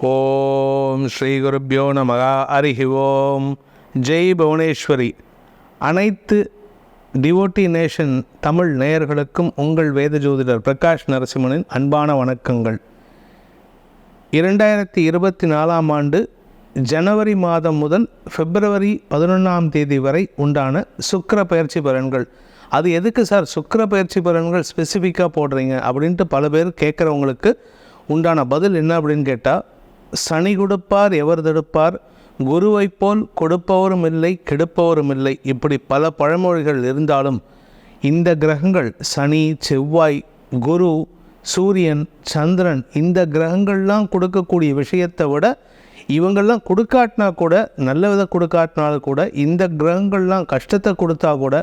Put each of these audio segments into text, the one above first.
ஓம் ஸ்ரீ குருப்பியோ நமகா அருகி ஓம். ஜெய் புவனேஸ்வரி. அனைத்து டிவோட்டி நேஷன் தமிழ் நேயர்களுக்கும் உங்கள் வேத ஜோதிடர் பிரகாஷ் நரசிம்மனின் அன்பான வணக்கங்கள். இரண்டாயிரத்தி இருபத்தி நாலாம் ஆண்டு ஜனவரி மாதம் முதல் பிப்ரவரி பதினொன்றாம் தேதி வரை உண்டான சுக்கர பயிற்சி பலன்கள். அது எதுக்கு சார்? சுக்கர பயிற்சி பலன்கள் ஸ்பெசிஃபிக்காக போடுறீங்க அப்படின்ட்டு பல பேர் கேட்குறவங்களுக்கு உண்டான பதில் என்ன அப்படின்னு கேட்டால் சனி கொடுப்பார் எவர் தடுப்பார்? குருவைப் போல் கொடுப்பவரும் இல்லை கெடுப்பவரும் இல்லை. இப்படி பல பழமொழிகள் இருந்தாலும் இந்த கிரகங்கள் சனி செவ்வாய் குரு சூரியன் சந்திரன் இந்த கிரகங்கள்லாம் கொடுக்கக்கூடிய விஷயத்தை விட இவங்கள்லாம் கொடுக்காட்டினா கூட நல்ல வித கொடுக்காட்டினாலும் கூட இந்த கிரகங்கள்லாம் கஷ்டத்தை கொடுத்தா கூட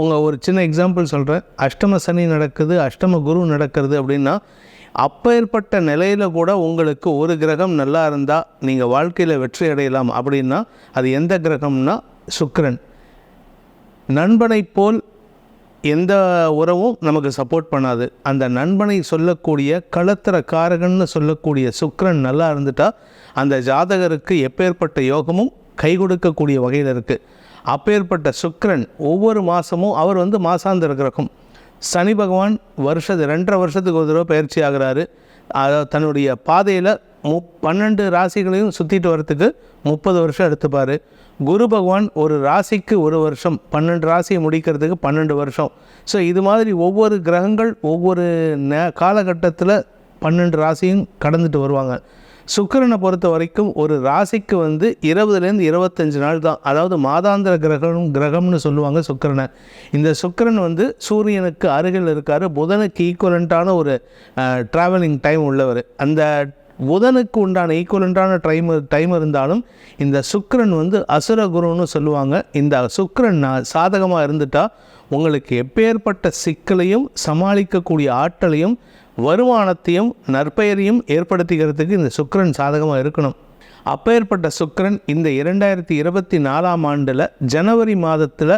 உங்கள் ஒரு சின்ன எக்ஸாம்பிள் சொல்கிறேன் அஷ்டம சனி நடக்குது அஷ்டம குரு நடக்கிறது அப்படின்னா அப்பேற்பட்ட நிலையில் கூட உங்களுக்கு ஒரு கிரகம் நல்லா இருந்தால் நீங்கள் வாழ்க்கையில் வெற்றி அடையலாம். அப்படின்னா அது எந்த கிரகம்னா சுக்கரன். நண்பனைப் போல் எந்த உறவும் நமக்கு சப்போர்ட் பண்ணாது. அந்த நண்பனை சொல்லக்கூடிய களத்திர காரகன்னு சொல்லக்கூடிய சுக்கரன் நல்லா இருந்துட்டால் அந்த ஜாதகருக்கு எப்பேற்பட்ட யோகமும் கை கொடுக்கக்கூடிய வகையில் இருக்குது அப்பேற்பட்ட சுக்கரன் ஒவ்வொரு மாதமும் அவர் வந்து மாசாந்திர கிரகம் சனி பகவான் வருஷத்து ரெண்டரை வருஷத்துக்கு ஒரு தடவை பயிற்சி ஆகிறாரு. அதாவது தன்னுடைய பாதையில் மு பன்னெண்டு ராசிகளையும் சுற்றிட்டு வரத்துக்கு முப்பது வருஷம் எடுத்துப்பார். குரு பகவான் ஒரு ராசிக்கு ஒரு வருஷம் பன்னெண்டு ராசியை முடிக்கிறதுக்கு பன்னெண்டு வருஷம். ஸோ இது மாதிரி ஒவ்வொரு கிரகங்கள் ஒவ்வொரு நே காலகட்டத்தில் பன்னெண்டு ராசியும் கடந்துட்டு வருவாங்க. சுக்கரனை பொறுத்த வரைக்கும் ஒரு ராசிக்கு வந்து இருபதுலேருந்து இருபத்தஞ்சு நாள் தான். அதாவது மாதாந்திர கிரகம் கிரகம்னு சொல்லுவாங்க சுக்கரனை. இந்த சுக்கரன் வந்து சூரியனுக்கு அருகில் இருக்கார். புதனுக்கு ஈக்குவலண்ட்டான ஒரு ட்ராவலிங் டைம் உள்ளவர். அந்த புதனுக்கு உண்டான ஈக்குவலண்ட்டான டைம் டைம் இருந்தாலும் இந்த சுக்கரன் வந்து அசுர குருன்னு சொல்லுவாங்க. இந்த சுக்கரன் சாதகமாக இருந்துட்டால் உங்களுக்கு எப்பேற்பட்ட சிக்கலையும் சமாளிக்கக்கூடிய ஆற்றலையும் வருமானத்தையும் நற்பெயரையும் ஏற்படுத்திக்கிறதுக்கு இந்த சுக்கரன் சாதகமாக இருக்கணும். அப்பேற்பட்ட சுக்கிரன் இந்த இரண்டாயிரத்தி இருபத்தி நாலாம் ஆண்டில் ஜனவரி மாதத்தில்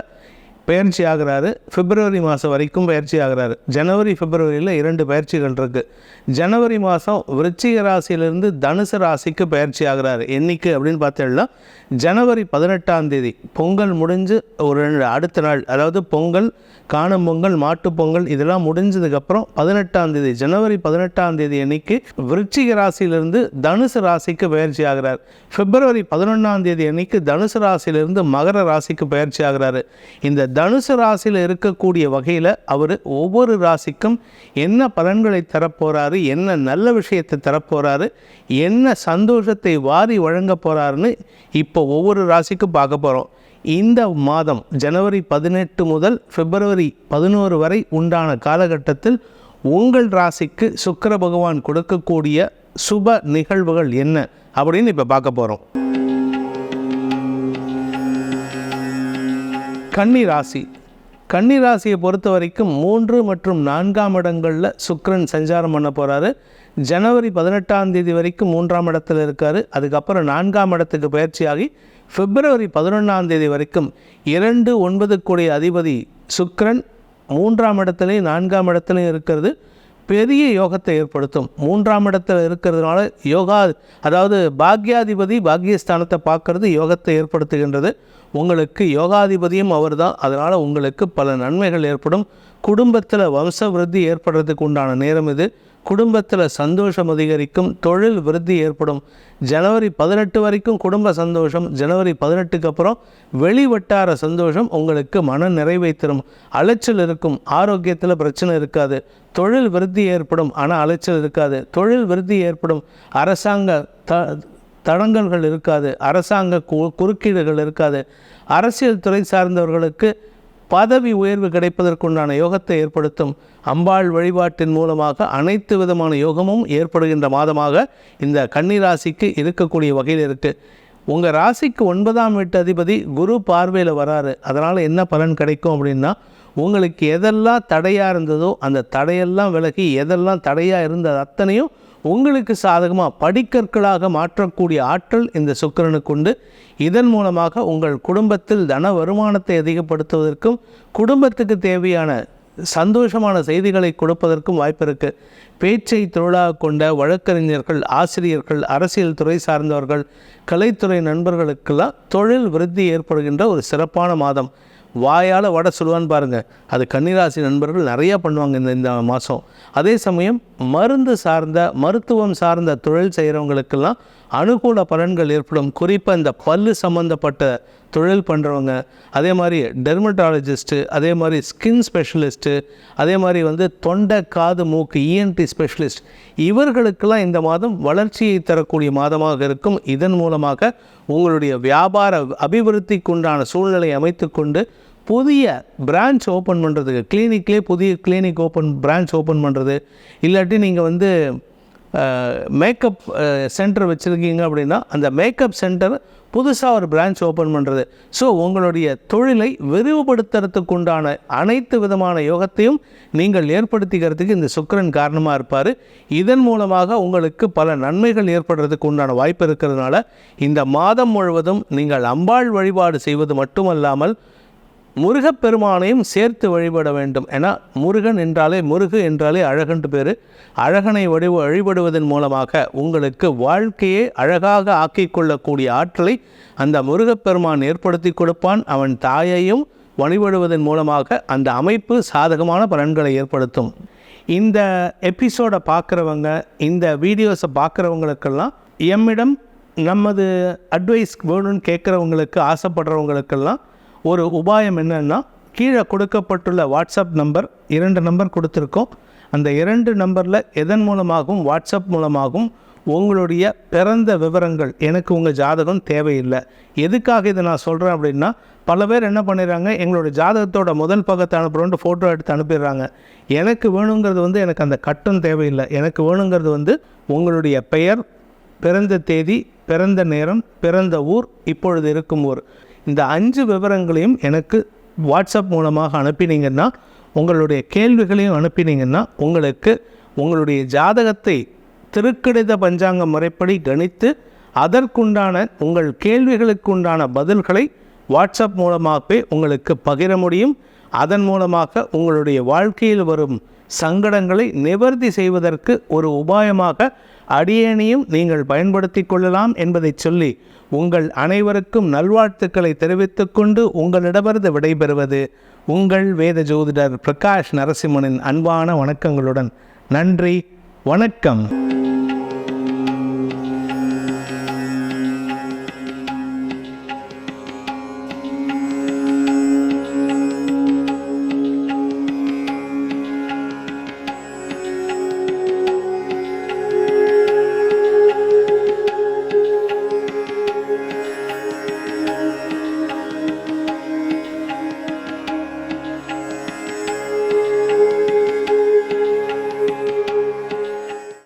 பயிற்சி ஆகிறாரு. பிப்ரவரி மாதம் வரைக்கும் பயிற்சி ஆகிறாரு. ஜனவரி பிப்ரவரியில் இரண்டு பயிற்சிகள் இருக்குது ஜனவரி மாதம் விருச்சிக ராசியிலிருந்து தனுசு ராசிக்கு பயிற்சி ஆகிறாரு. என்னைக்கு அப்படின்னு பார்த்தீங்கன்னா ஜனவரி பதினெட்டாம் தேதி. பொங்கல் முடிஞ்சு ஒரு ரெண்டு அடுத்த நாள் அதாவது பொங்கல் காணும் பொங்கல் மாட்டுப் பொங்கல் இதெல்லாம் முடிஞ்சதுக்கப்புறம் பதினெட்டாம் தேதி ஜனவரி பதினெட்டாம் தேதி அன்னைக்கு விருச்சிக ராசியிலிருந்து தனுசு ராசிக்கு பயிற்சி ஆகிறார். பிப்ரவரி பதினொன்றாம் தேதி அன்னைக்கு தனுசு ராசியிலிருந்து மகர ராசிக்கு பயிற்சி ஆகிறாரு. இந்த தனுசு ராசியில் இருக்கக்கூடிய வகையில் அவர் ஒவ்வொரு ராசிக்கும் என்ன பலன்களை தரப்போகிறாரு என்ன நல்ல விஷயத்தை தரப்போகிறாரு என்ன சந்தோஷத்தை வாரி வழங்க போகிறாருன்னு இப்போ ஒவ்வொரு ராசிக்கும் பார்க்க போகிறோம் இந்த மாதம் ஜனவரி பதினெட்டு முதல் பிப்ரவரி பதினோரு வரை உண்டான காலகட்டத்தில் உங்கள் ராசிக்கு சுக்கர பகவான் கொடுக்கக்கூடிய சுப நிகழ்வுகள் என்ன அப்படின்னு இப்போ பார்க்க போகிறோம் கன்னி ராசி கன்னி ராசியை பொறுத்த வரைக்கும் மூன்று மற்றும் நான்காம் இடங்களில் சுக்ரன் சஞ்சாரம் பண்ண போகிறாரு ஜனவரி பதினெட்டாம் தேதி வரைக்கும் மூன்றாம் இடத்துல இருக்கார். அதுக்கப்புறம் நான்காம் இடத்துக்கு பயிற்சியாகி பிப்ரவரி பதினொன்றாம் தேதி வரைக்கும் இரண்டு ஒன்பது கூடிய அதிபதி சுக்ரன் மூன்றாம் இடத்துலையும் நான்காம் இடத்துலையும் இருக்கிறது. பெரிய யோகத்தை ஏற்படுத்தும். மூன்றாம் இடத்துல இருக்கிறதுனால யோகா அதாவது பாக்யாதிபதி பாக்யஸ்தானத்தை பார்க்கறது யோகத்தை ஏற்படுத்துகின்றது. உங்களுக்கு யோகாதிபதியும் அவர் தான் அதனால் உங்களுக்கு பல நன்மைகள் ஏற்படும். குடும்பத்தில் வம்ச விருத்தி ஏற்படுறதுக்கு உண்டான நேரம் இது. குடும்பத்தில் சந்தோஷம் அதிகரிக்கும். தொழில் விருத்தி ஏற்படும். ஜனவரி பதினெட்டு வரைக்கும் குடும்ப சந்தோஷம். ஜனவரி பதினெட்டுக்கு அப்புறம் வெளி வட்டார சந்தோஷம் உங்களுக்கு மன நிறைவை தரும். அலைச்சல் இருக்கும். ஆரோக்கியத்தில் பிரச்சனை இருக்காது. தொழில் விருத்தி ஏற்படும். ஆனால் அலைச்சல் இருக்காது. தொழில் விருத்தி ஏற்படும். அரசாங்க த தடங்கல்கள் இருக்காது அரசாங்க கு குறுக்கீடுகள் இருக்காது. அரசியல் துறை சார்ந்தவர்களுக்கு பதவி உயர்வு கிடைப்பதற்குண்டான யோகத்தை ஏற்படுத்தும் அம்பாள் வழிபாட்டின் மூலமாக அனைத்து விதமான யோகமும் ஏற்படுகின்ற மாதமாக இந்த கன்னிராசிக்கு இருக்கக்கூடிய வகையில் இருக்குது உங்கள் ராசிக்கு ஒன்பதாம் வீட்டு அதிபதி குரு பார்வையில் வராரு. அதனால் என்ன பலன் கிடைக்கும் அப்படின்னா உங்களுக்கு எதெல்லாம் தடையாக இருந்ததோ அந்த தடையெல்லாம் விலகி எதெல்லாம் தடையாக இருந்தது அத்தனையும் உங்களுக்கு சாதகமாக படிக்கற்களாக மாற்றக்கூடிய ஆற்றல் இந்த சுக்கிரனுக்கு உண்டு. இதன் மூலமாக உங்கள் குடும்பத்தில் தன வருமானத்தை அதிகப்படுத்துவதற்கும் குடும்பத்துக்கு தேவையான சந்தோஷமான செய்திகளை கொடுப்பதற்கும் வாய்ப்பு இருக்குது பேச்சை தொழிலாக கொண்ட வழக்கறிஞர்கள் ஆசிரியர்கள் அரசியல் துறை சார்ந்தவர்கள் கலைத்துறை நண்பர்களுக்கெல்லாம் தொழில் விருத்தி ஏற்படுகின்ற ஒரு சிறப்பான மாதம். வாயால் வடை சொல்லுவான்னு பாருங்கள் அது கன்னிராசி நண்பர்கள் நிறையா பண்ணுவாங்க இந்த இந்த மாதம் அதே சமயம் மருந்து சார்ந்த மருத்துவம் சார்ந்த தொழில் செய்கிறவங்களுக்கெல்லாம் அனுகூல பலன்கள் ஏற்படும். குறிப்பாக இந்த பல்லு சம்மந்தப்பட்ட தொழில் பண்ணுறவங்க அதே மாதிரி டெர்மட்டாலஜிஸ்ட்டு அதே மாதிரி ஸ்கின் ஸ்பெஷலிஸ்ட்டு அதே மாதிரி வந்து தொண்டை காது மூக்கு இஎன்டி ஸ்பெஷலிஸ்ட் இவர்களுக்கெல்லாம் இந்த மாதம் வளர்ச்சியை தரக்கூடிய மாதமாக இருக்கும். இதன் மூலமாக உங்களுடைய வியாபார அபிவிருத்திக்குண்டான உண்டான அமைத்து அமைத்துக்கொண்டு புதிய பிரான்ச் ஓப்பன் பண்ணுறதுக்கு கிளினிக்லேயே புதிய கிளினிக் ஓப்பன் பிரான்ச் ஓப்பன் பண்ணுறது இல்லாட்டி நீங்கள் வந்து மேக்கப் சென்டர் வச்சுருக்கீங்க அப்படின்னா அந்த மேக்கப் சென்டர் புதுசாக ஒரு பிரான்ச் ஓப்பன் பண்ணுறது ஸோ உங்களுடைய தொழிலை விரிவுபடுத்துறதுக்கு உண்டான அனைத்து விதமான யோகத்தையும் நீங்கள் ஏற்படுத்திக்கிறதுக்கு இந்த சுக்கரன் காரணமாக இருப்பார். இதன் மூலமாக உங்களுக்கு பல நன்மைகள் ஏற்படுறதுக்கு உண்டான வாய்ப்பு இருக்கிறதுனால இந்த மாதம் முழுவதும் நீங்கள் அம்பாள் வழிபாடு செய்வது மட்டுமல்லாமல் முருகப்பெருமானையும் சேர்த்து வழிபட வேண்டும். ஏன்னா முருகன் என்றாலே முருகு என்றாலே அழகன்று பேர். அழகனை வழி வழிபடுவதன் மூலமாக உங்களுக்கு வாழ்க்கையை அழகாக ஆக்கிக் கொள்ளக்கூடிய ஆற்றலை அந்த முருகப்பெருமான் ஏற்படுத்தி கொடுப்பான். அவன் தாயையும் வழிபடுவதன் மூலமாக அந்த அமைப்பு சாதகமான பலன்களை ஏற்படுத்தும். இந்த எபிசோடை பார்க்குறவங்க இந்த வீடியோஸை பார்க்குறவங்களுக்கெல்லாம் எம்மிடம் நமது அட்வைஸ் வேணும்னு கேட்குறவங்களுக்கு ஆசைப்படுறவங்களுக்கெல்லாம் ஒரு உபாயம் என்னென்னா கீழே கொடுக்கப்பட்டுள்ள வாட்ஸ்அப் நம்பர் இரண்டு நம்பர் கொடுத்துருக்கோம். அந்த இரண்டு நம்பரில் எதன் மூலமாகவும் வாட்ஸ்அப் மூலமாகவும் உங்களுடைய பிறந்த விவரங்கள் எனக்கு உங்கள் ஜாதகம் தேவையில்லை. எதுக்காக இதை நான் சொல்கிறேன் அப்படின்னா பல பேர் என்ன பண்ணிடுறாங்க எங்களோட ஜாதகத்தோட முதல் பக்கத்தை அனுப்புகிறோன்ட்டு ஃபோட்டோ எடுத்து அனுப்பிடுறாங்க. எனக்கு வேணுங்கிறது வந்து எனக்கு அந்த கட்டம் தேவையில்லை. எனக்கு வேணுங்கிறது வந்து உங்களுடைய பெயர் பிறந்த தேதி பிறந்த நேரம் பிறந்த ஊர் இப்பொழுது இருக்கும் ஊர். இந்த அஞ்சு விவரங்களையும் எனக்கு வாட்ஸ்அப் மூலமாக அனுப்பினீங்கன்னா உங்களுடைய கேள்விகளையும் அனுப்பினீங்கன்னா உங்களுக்கு உங்களுடைய ஜாதகத்தை திருக்கணித பஞ்சாங்க முறைப்படி கணித்து அதற்குண்டான உங்கள் கேள்விகளுக்குண்டான பதில்களை வாட்ஸ்அப் மூலமாகவே உங்களுக்கு பகிர முடியும். அதன் மூலமாக உங்களுடைய வாழ்க்கையில் வரும் சங்கடங்களை நிவர்த்தி செய்வதற்கு ஒரு உபாயமாக அடியேனையும் நீங்கள் பயன்படுத்தி கொள்ளலாம் என்பதை சொல்லி உங்கள் அனைவருக்கும் நல்வாழ்த்துக்களை தெரிவித்துக்கொண்டு உங்களிடமிருந்து விடைபெறுவது உங்கள் வேத ஜோதிடர் பிரகாஷ் நரசிம்மனின் அன்பான வணக்கங்களுடன் நன்றி வணக்கம்.